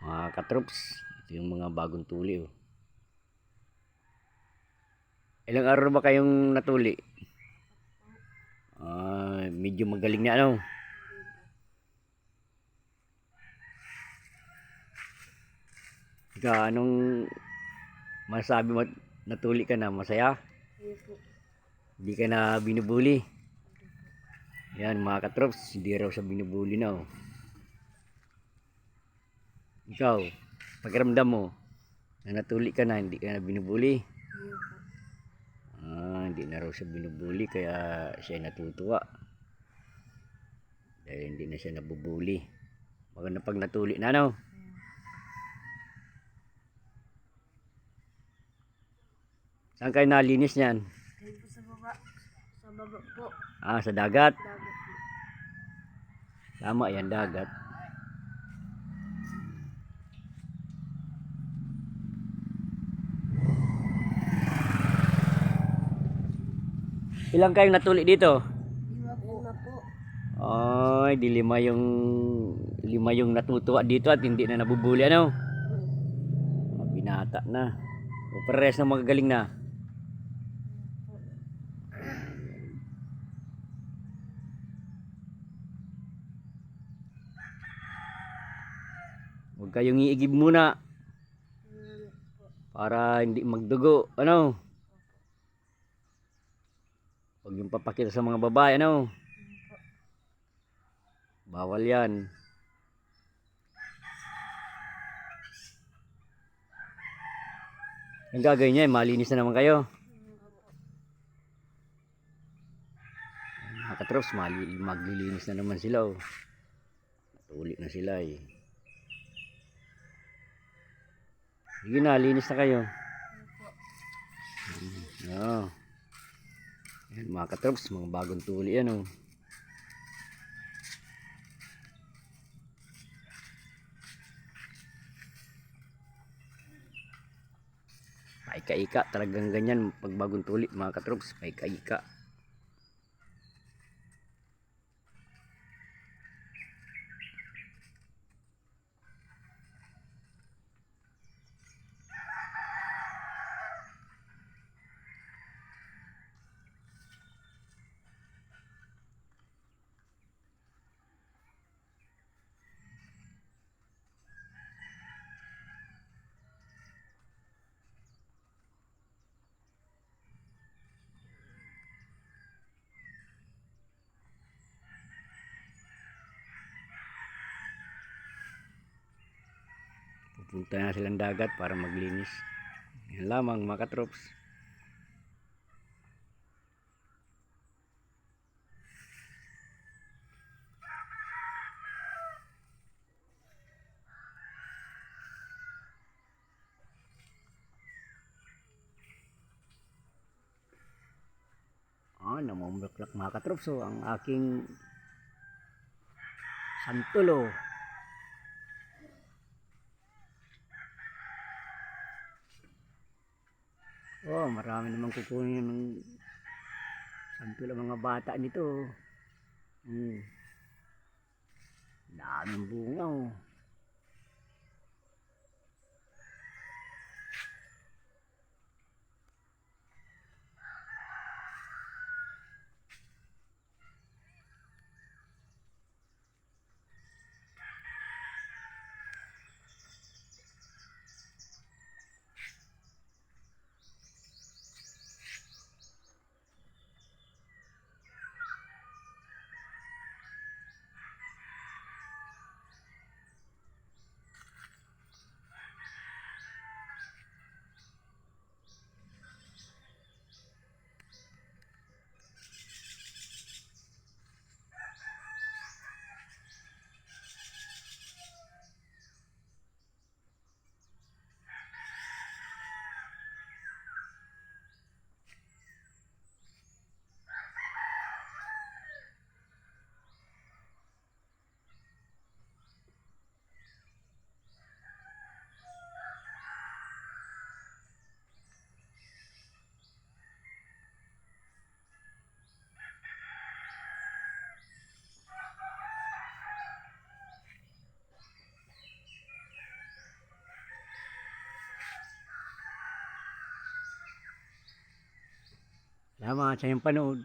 Mga katrops, ito yung mga bagong tuli. Oh. Ilang araw ba kayong natuli? Ah, medyo magaling na ano. Ika, anong masabi mo natuli ka na? Masaya? Hindi ka na binubuli? Yan mga katrops, hindi raw siya binubuli na oh. Ikaw, pakiramdam mo, na natuli ka na, hindi ka na binubuli. Ah, hindi na raw siya binubuli kaya siya natutuwa. Dahil hindi na siya nabubuli. Maganda pag natuli na ano. Saan kayo nalinis niyan? Po sa baba. Sa baba po. Ah, sa dagat. Dagat po. Tama yan, dagat. Ilang kayong natuli dito? Lima po. Ay, di lima yung lima yung natutuwa dito at hindi na nabubuli ano. Mga binata na. O pares na magagaling na. Huwag kayong iigib muna para hindi magdugo. Ano? Huwag yung papakita sa mga babae. Ano? Bawal yan. Ang gagawin niya, eh, malinis na naman kayo. Mga katrops, maglilinis na naman sila. Oh. Natuli na sila eh. Sige na, linis na kayo. Oo. Yan, mga katrops, mga bagong tuli yan oh. Paika-ika, talagang ganyan pag bagong tuli mga katrops, paika-ika. Pupunta na silang dagat para maglinis. Yan lamang mga katrops. Ah, namumulaklak mga katrops. So, ang aking santulo. Oh, marami namang kukunin ng santo lang mga bata nito. Hmm. Daming bunga oh. Salamat sa iyong panood.